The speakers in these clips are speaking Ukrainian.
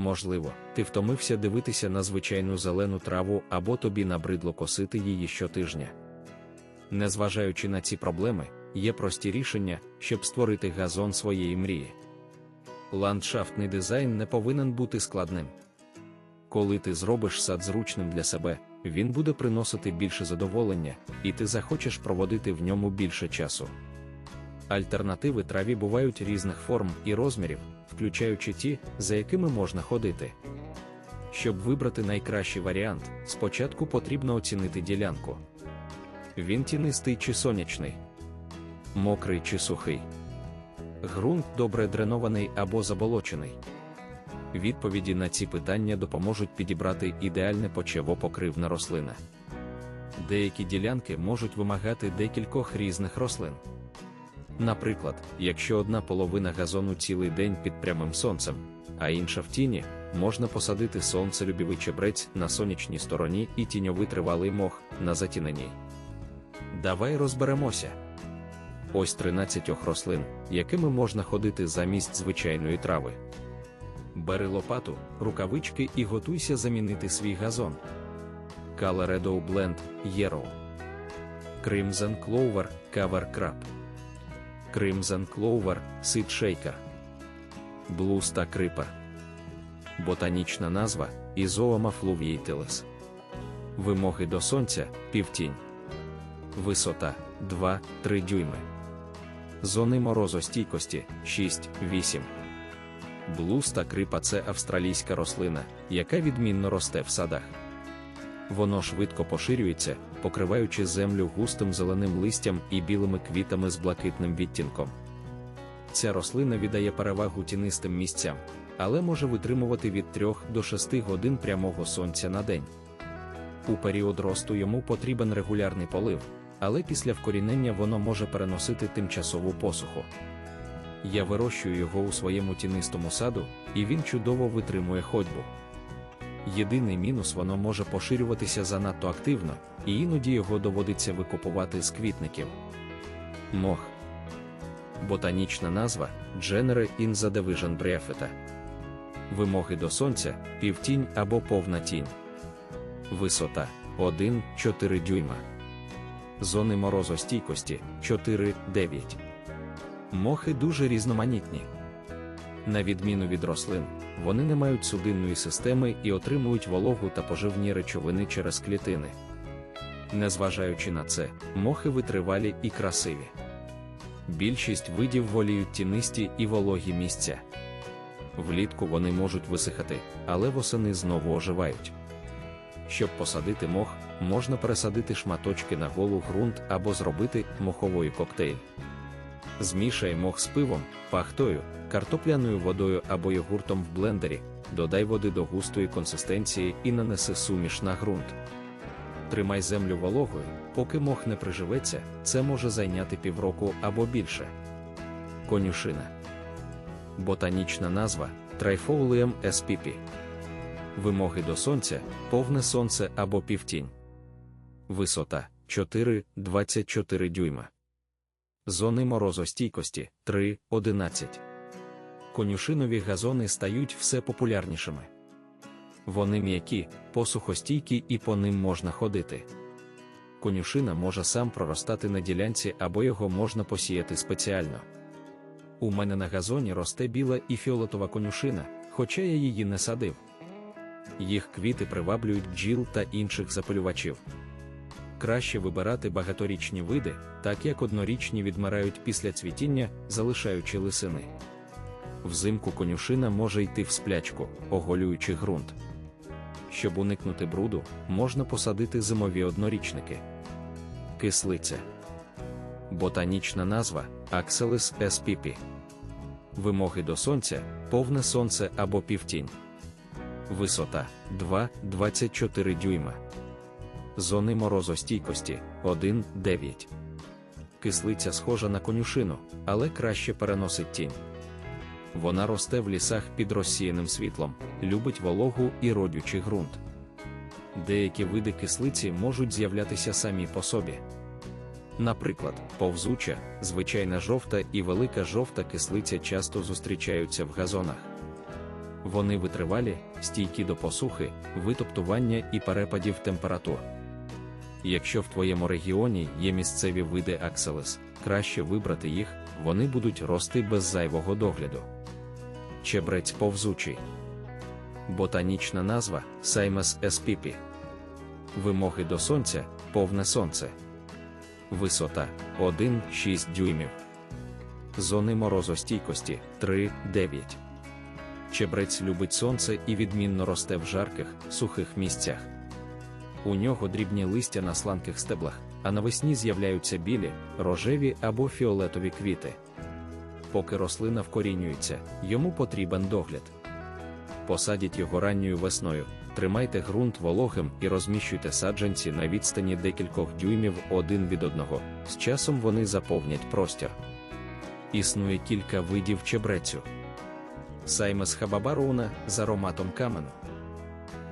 Можливо, ти втомився дивитися на звичайну зелену траву або тобі набридло косити її щотижня. Незважаючи на ці проблеми, є прості рішення, щоб створити газон своєї мрії. Ландшафтний дизайн не повинен бути складним. Коли ти зробиш сад зручним для себе, він буде приносити більше задоволення, і ти захочеш проводити в ньому більше часу. Альтернативи траві бувають різних форм і розмірів, включаючи ті, за якими можна ходити. Щоб вибрати найкращий варіант, спочатку потрібно оцінити ділянку. Він тінистий чи сонячний, мокрий чи сухий. Ґрунт добре дренований або заболочений. Відповіді на ці питання допоможуть підібрати ідеальне почвопокривна рослина. Деякі ділянки можуть вимагати декількох різних рослин. Наприклад, якщо одна половина газону цілий день під прямим сонцем, а інша в тіні, можна посадити сонцелюбівий чебрець на сонячній стороні і тіньовий тривалий мох на затіненій. Давай розберемося. Ось 13 рослин, якими можна ходити замість звичайної трави. Бери лопату, рукавички і готуйся замінити свій газон. Coloredo Blend Yarrow Crimson Clover Cover Crab Crimson Clover Seed Shaker Blue Star Creeper Ботанічна назва Ізоама fluviatilis Вимоги до сонця півтінь. Висота 2-3 дюйми. Зони морозостійкості 6-8 Блуз та крипа це австралійська рослина, яка відмінно росте в садах. Воно швидко поширюється, покриваючи землю густим зеленим листям і білими квітами з блакитним відтінком. Ця рослина віддає перевагу тінистим місцям, але може витримувати від 3 до 6 годин прямого сонця на день. У період росту йому потрібен регулярний полив, але після вкорінення воно може переносити тимчасову посуху. Я вирощую його у своєму тінистому саду, і він чудово витримує ходьбу. Єдиний мінус воно може поширюватися занадто активно, і іноді його доводиться викупувати з квітників. Мох. Ботанічна назва Genere in the Division Briefeta. Вимоги до сонця півтінь або повна тінь. Висота 1-4 дюйма. Зони морозостійкості 4-9. Мохи дуже різноманітні. На відміну від рослин, вони не мають судинної системи і отримують вологу та поживні речовини через клітини. Незважаючи на це, мохи витривалі і красиві. Більшість видів воліють тінисті і вологі місця. Влітку вони можуть висихати, але восени знову оживають. Щоб посадити мох, можна пересадити шматочки на голу ґрунт або зробити моховий коктейль. Змішай мох з пивом, пахтою, картопляною водою або йогуртом в блендері, додай води до густої консистенції і нанеси суміш на ґрунт. Тримай землю вологою, поки мох не приживеться, це може зайняти півроку або більше. Конюшина. Ботанічна назва Trifolium spp. Вимоги до сонця, повне сонце або півтінь. Висота 4-24 дюйма. Зони морозостійкості 3-11. Конюшинові газони стають все популярнішими. Вони м'які, посухостійкі і по ним можна ходити. Конюшина може сам проростати на ділянці або його можна посіяти спеціально. У мене на газоні росте біла і фіолетова конюшина, хоча я її не садив. Їх квіти приваблюють бджіл та інших запалювачів. Краще вибирати багаторічні види, так як однорічні відмирають після цвітіння, залишаючи лисини. Взимку конюшина може йти в сплячку, оголюючи ґрунт. Щоб уникнути бруду, можна посадити зимові однорічники. Кислиця. Ботанічна назва Axelis spp. Вимоги до сонця, повне сонце або півтінь. Висота 2-24 дюйма. Зони морозостійкості 1-9. Кислиця схожа на конюшину, але краще переносить тінь. Вона росте в лісах під розсіяним світлом, любить вологу і родючий ґрунт. Деякі види кислиці можуть з'являтися самі по собі. Наприклад, повзуча, звичайна жовта і велика жовта кислиця часто зустрічаються в газонах. Вони витривалі, стійкі до посухи, витоптування і перепадів температур. Якщо в твоєму регіоні є місцеві види акселес, краще вибрати їх, вони будуть рости без зайвого догляду. Чебрець повзучий. Ботанічна назва Саймес еспіпі. Вимоги до сонця повне сонце. Висота 1,6 дюймів. Зони морозостійкості 3,9. Чебрець любить сонце і відмінно росте в жарких, сухих місцях. У нього дрібні листя на сланких стеблах, а навесні з'являються білі, рожеві або фіолетові квіти. Поки рослина вкорінюється, йому потрібен догляд. Посадіть його ранньою весною, тримайте ґрунт вологим і розміщуйте саджанці на відстані декількох дюймів один від одного, з часом вони заповнять простір. Існує кілька видів чебрецю. Саймес хабабаруна з ароматом камену.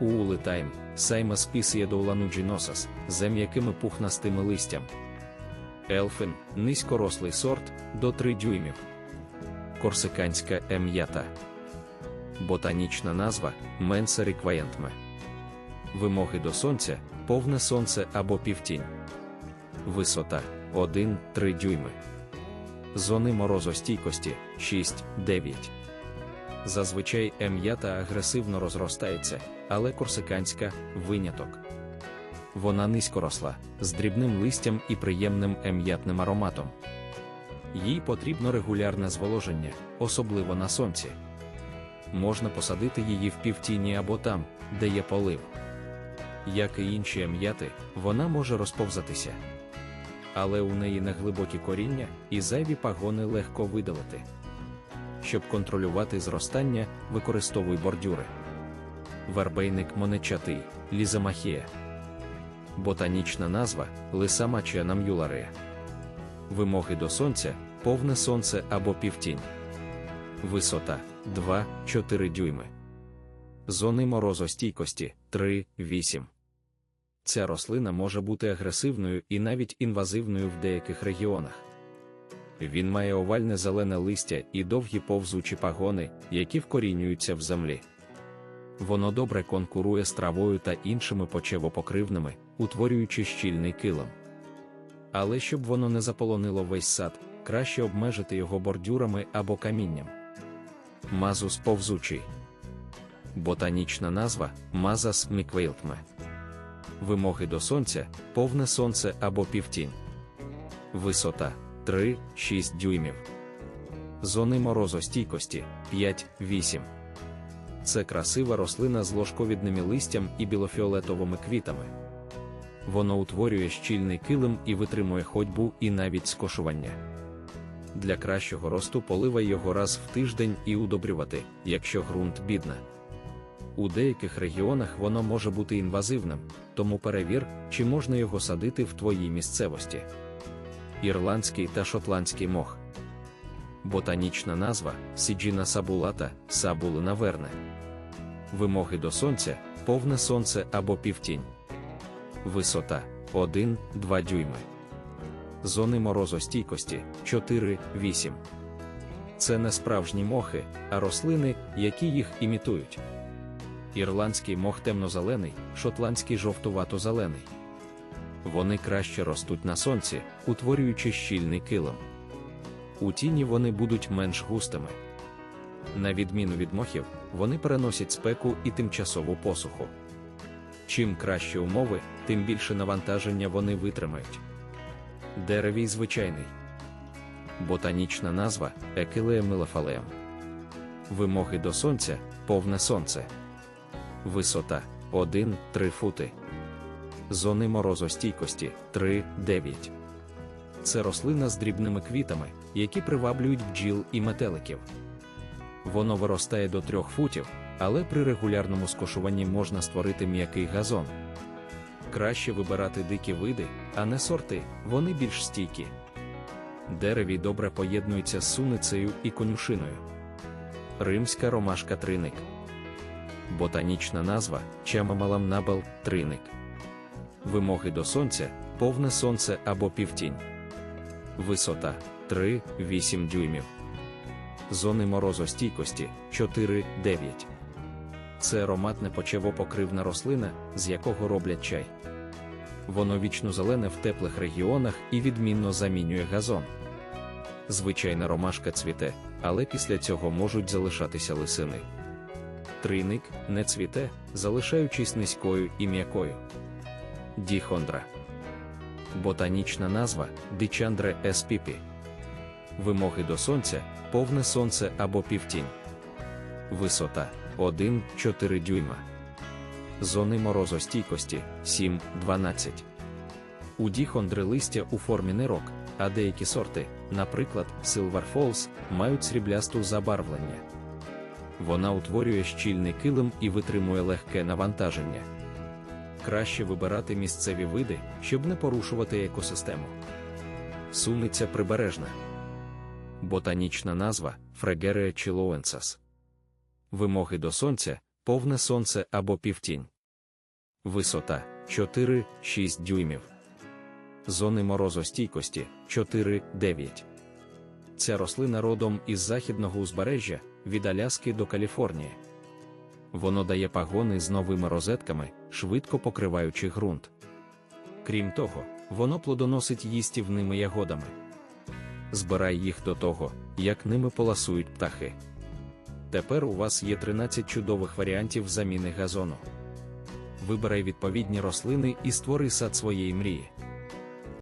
Уулитайм, Саймес пісієдоулануджіносас, з м'якими пухнастими листям. Елфин низькорослий сорт до 3 дюймів. Корсиканська ем'ята. Ботанічна назва Менса рекваєнтме. Вимоги до сонця повне сонце або півтінь. Висота 1-3 дюйми. Зони морозостійкості 6-9. Зазвичай ем'ята агресивно розростається, але корсиканська виняток. Вона низькоросла, з дрібним листям і приємним ем'ятним ароматом. Їй потрібно регулярне зволоження, особливо на сонці. Можна посадити її в півтіні або там, де є полив. Як і інші ем'яти, вона може розповзатися. Але у неї неглибокі коріння і зайві пагони легко видалити. Щоб контролювати зростання, використовуй бордюри. Вербейник монечатий, лізамахія. Ботанічна назва лисамачія нам'юларея. Вимоги до сонця повне сонце або півтінь. Висота 2-4 дюйми. Зони морозостійкості 3-8. Ця рослина може бути агресивною і навіть інвазивною в деяких регіонах. Він має овальне зелене листя і довгі повзучі пагони, які вкорінюються в землі. Воно добре конкурує з травою та іншими почевопокривними, утворюючи щільний килим. Але щоб воно не заполонило весь сад, краще обмежити його бордюрами або камінням. Мазус повзучий. Ботанічна назва Мазас міквейлтме. Вимоги до сонця повне сонце або півтінь. Висота 3-6 дюймів. Зони морозостійкості 5-8. Це красива рослина з ложковідними листям і білофіолетовими квітами. Воно утворює щільний килим і витримує ходьбу і навіть скошування. Для кращого росту поливай його раз в тиждень і удобрювати, якщо ґрунт бідна. У деяких регіонах воно може бути інвазивним, тому перевір, чи можна його садити в твоїй місцевості. Ірландський та шотландський мох. Ботанічна назва Сіджіна сабулата, сабулина верне. Вимоги до сонця повне сонце або півтінь. Висота 1-2 дюйми. Зони морозостійкості 4-8. Це не справжні мохи, а рослини, які їх імітують. Ірландський мох темно-зелений, шотландський жовтувато-зелений. Вони краще ростуть на сонці, утворюючи щільний килим. У тіні вони будуть менш густими. На відміну від мохів, вони переносять спеку і тимчасову посуху. Чим кращі умови, тим більше навантаження вони витримають. Деревій звичайний. Ботанічна назва Екилея мелофалеум. Вимоги до сонця повне сонце. Висота 1-3 фути. Зони морозостійкості 3-9. Це рослина з дрібними квітами, які приваблюють бджіл і метеликів. Воно виростає до 3 футів, але при регулярному скошуванні можна створити м'який газон. Краще вибирати дикі види, а не сорти, вони більш стійкі. Дереві добре поєднуються з суницею і конюшиною. Римська ромашка триник. Ботанічна назва Чамамаламнабел триник. Вимоги до сонця повне сонце або півтінь. Висота 3-8 дюймів. Зони морозостійкості 4-9. це ароматне почевопокривна рослина, з якого роблять чай. Воно вічно зелене в теплих регіонах і відмінно замінює газон. Звичайна ромашка цвіте, але після цього можуть залишатися лисини. Трійник не цвіте, залишаючись низькою і м'якою. Діхондра. Ботанічна назва Дичандре еспіпі. Вимоги до сонця повне сонце або півтінь. Висота 1-4 дюйма. Зони морозостійкості 7-12. У діхондри листя у формі нирок, а деякі сорти, наприклад, Silver Falls, мають сріблясту забарвлення. Вона утворює щільний килим і витримує легке навантаження. Краще вибирати місцеві види, щоб не порушувати екосистему. Суниця прибережна. Ботанічна назва Фрегерея чилоенсас. Вимоги до сонця повне сонце або півтінь. Висота 4-6 дюймів. Зони морозостійкості 4-9. Ця рослина родом із західного узбережжя від Аляски до Каліфорнії. Воно дає пагони з новими розетками, швидко покриваючи ґрунт. Крім того, воно плодоносить їстівними ягодами. Збирай їх до того, як ними поласують птахи. Тепер у вас є 13 чудових варіантів заміни газону. Вибирай відповідні рослини і створи сад своєї мрії.